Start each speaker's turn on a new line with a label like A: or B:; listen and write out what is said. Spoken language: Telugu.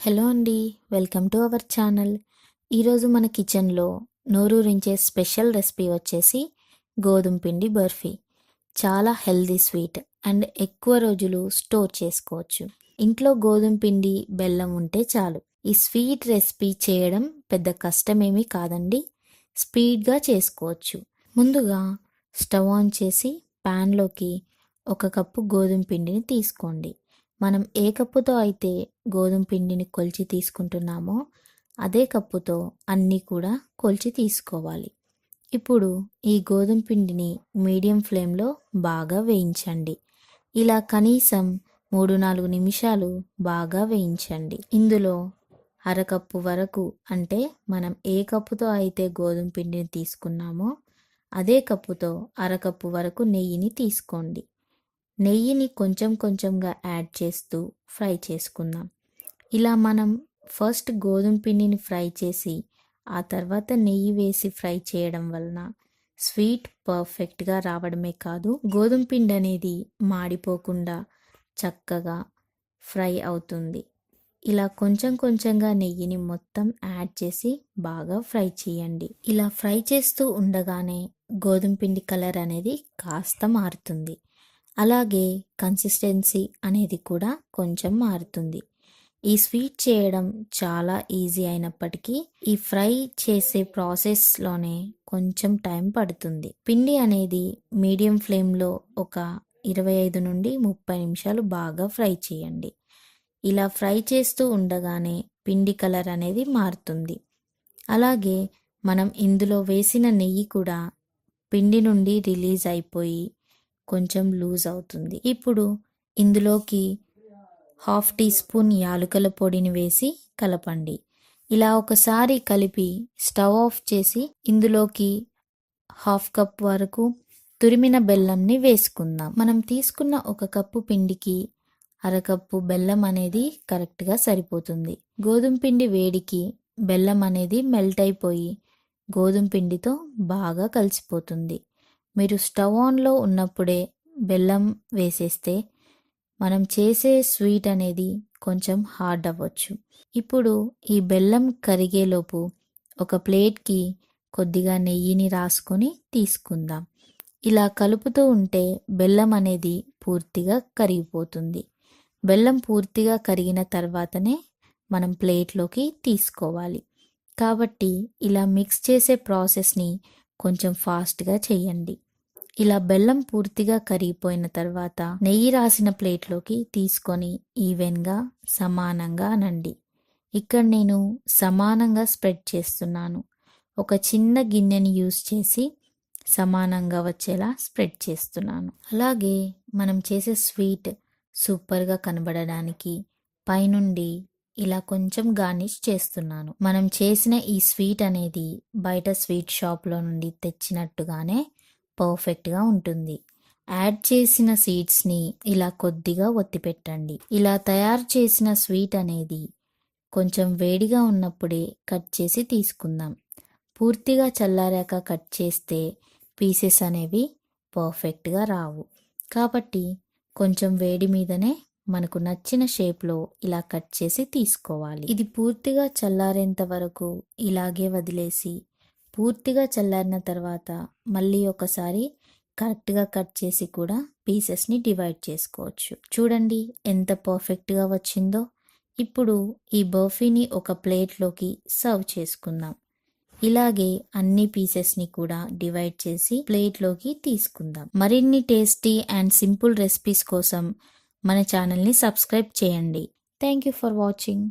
A: హలో అండి వెల్కమ్ టు అవర్ ఛానల్. ఈరోజు మన కిచెన్లో నోరూరించే స్పెషల్ రెసిపీ వచ్చేసి గోధుమ పిండి బర్ఫీ. చాలా హెల్దీ స్వీట్ అండ్ ఎక్కువ రోజులు స్టోర్ చేసుకోవచ్చు. ఇంట్లో గోధుమ పిండి బెల్లం ఉంటే చాలు. ఈ స్వీట్ రెసిపీ చేయడం పెద్ద కష్టమేమీ కాదండి స్పీడ్గా చేసుకోవచ్చు. ముందుగా స్టవ్ ఆన్ చేసి ప్యాన్లోకి ఒక కప్పు గోధుమ పిండిని తీసుకోండి. మనం ఏ కప్పుతో అయితే గోధుమ పిండిని కొలిచి తీసుకుంటున్నామో అదే కప్పుతో అన్నీ కూడా కొలిచి తీసుకోవాలి. ఇప్పుడు ఈ గోధుమ పిండిని మీడియం ఫ్లేమ్లో బాగా వేయించండి. ఇలా కనీసం మూడు నాలుగు నిమిషాలు బాగా వేయించండి. ఇందులో అరకప్పు వరకు అంటే మనం ఏ కప్పుతో అయితే గోధుమ పిండిని తీసుకున్నామో అదే కప్పుతో అరకప్పు వరకు నెయ్యిని తీసుకోండి. నెయ్యిని కొంచెం కొంచెంగా యాడ్ చేస్తూ ఫ్రై చేసుకుందాం. ఇలా మనం ఫస్ట్ గోధుమ పిండిని ఫ్రై చేసి ఆ తర్వాత నెయ్యి వేసి ఫ్రై చేయడం వలన స్వీట్ పర్ఫెక్ట్గా రావడమే కాదు గోధుమ పిండి అనేది మాడిపోకుండా చక్కగా ఫ్రై అవుతుంది. ఇలా కొంచెం కొంచెంగా నెయ్యిని మొత్తం యాడ్ చేసి బాగా ఫ్రై చేయండి. ఇలా ఫ్రై చేస్తూ ఉండగానే గోధుమ పిండి కలర్ అనేది కాస్త మారుతుంది. అలాగే కన్సిస్టెన్సీ అనేది కూడా కొంచెం మారుతుంది. ఈ స్వీట్ చేయడం చాలా ఈజీ అయినప్పటికీ ఈ ఫ్రై చేసే ప్రాసెస్లోనే కొంచెం టైం పడుతుంది. పిండి అనేది మీడియం ఫ్లేమ్లో ఒక ఇరవై ఐదు నుండి ముప్పై నిమిషాలు బాగా ఫ్రై చేయండి. ఇలా ఫ్రై చేస్తూ ఉండగానే పిండి కలర్ అనేది మారుతుంది. అలాగే మనం ఇందులో వేసిన నెయ్యి కూడా పిండి నుండి రిలీజ్ అయిపోయి కొంచెం లూజ్ అవుతుంది. ఇప్పుడు ఇందులోకి హాఫ్ టీ స్పూన్ యాలకుల పొడిని వేసి కలపండి. ఇలా ఒకసారి కలిపి స్టవ్ ఆఫ్ చేసి ఇందులోకి హాఫ్ కప్ వరకు తురిమిన బెల్లంని వేసుకుందాం. మనం తీసుకున్న ఒక కప్పు పిండికి అరకప్పు బెల్లం అనేది కరెక్ట్గా సరిపోతుంది. గోధుమ పిండి వేడికి బెల్లం అనేది మెల్ట్ అయిపోయి గోధుమ పిండితో బాగా కలిసిపోతుంది. మీరు స్టవ్ ఆన్లో ఉన్నప్పుడే బెల్లం వేసేస్తే మనం చేసే స్వీట్ అనేది కొంచెం హార్డ్ అవ్వచ్చు. ఇప్పుడు ఈ బెల్లం కరిగేలోపు ఒక ప్లేట్కి కొద్దిగా నెయ్యిని రాసుకొని తీసుకుందాం. ఇలా కలుపుతూ ఉంటే బెల్లం అనేది పూర్తిగా కరిగిపోతుంది. బెల్లం పూర్తిగా కరిగిన తర్వాతనే మనం ప్లేట్లోకి తీసుకోవాలి. కాబట్టి ఇలా మిక్స్ చేసే ప్రాసెస్ని కొంచెం ఫాస్ట్గా చేయండి. ఇలా బెల్లం పూర్తిగా కరిగిపోయిన తర్వాత నెయ్యి రాసిన ప్లేట్లోకి తీసుకొని ఈవెన్గా సమానంగా నండి ఇక్కడ నేను సమానంగా స్ప్రెడ్ చేస్తున్నాను. ఒక చిన్న గిన్నెని యూస్ చేసి సమానంగా వచ్చేలా స్ప్రెడ్ చేస్తున్నాను. అలాగే మనం చేసే స్వీట్ సూపర్గా కనబడడానికి పైనుండి ఇలా కొంచెం గార్నిష్ చేస్తున్నాను. మనం చేసిన ఈ స్వీట్ అనేది బయట స్వీట్ షాప్లో నుండి తెచ్చినట్టుగానే పర్ఫెక్ట్గా ఉంటుంది. యాడ్ చేసిన సీడ్స్ని ఇలా కొద్దిగా ఒత్తిపెట్టండి ఇలా తయారు చేసిన స్వీట్ అనేది కొంచెం వేడిగా ఉన్నప్పుడే కట్ చేసి తీసుకుందాం. పూర్తిగా చల్లారాక కట్ చేస్తే పీసెస్ అనేవి పర్ఫెక్ట్గా రావు. కాబట్టి కొంచెం వేడి మీదనే మనకు నచ్చిన షేప్లో ఇలా కట్ చేసి తీసుకోవాలి. ఇది పూర్తిగా చల్లారేంత వరకు ఇలాగే వదిలేసి పూర్తిగా చల్లారిన తర్వాత మళ్ళీ ఒకసారి కరెక్ట్గా కట్ చేసి కూడా పీసెస్ని డివైడ్ చేసుకోవచ్చు. చూడండి ఎంత పర్ఫెక్ట్గా వచ్చిందో. ఇప్పుడు ఈ బర్ఫీని ఒక ప్లేట్లోకి సర్వ్ చేసుకుందాం. ఇలాగే అన్ని పీసెస్ని కూడా డివైడ్ చేసి ప్లేట్లోకి తీసుకుందాం. మరిన్ని టేస్టీ అండ్ సింపుల్ రెసిపీస్ కోసం మన ఛానల్ని సబ్స్క్రైబ్ చేయండి. Thank you for watching.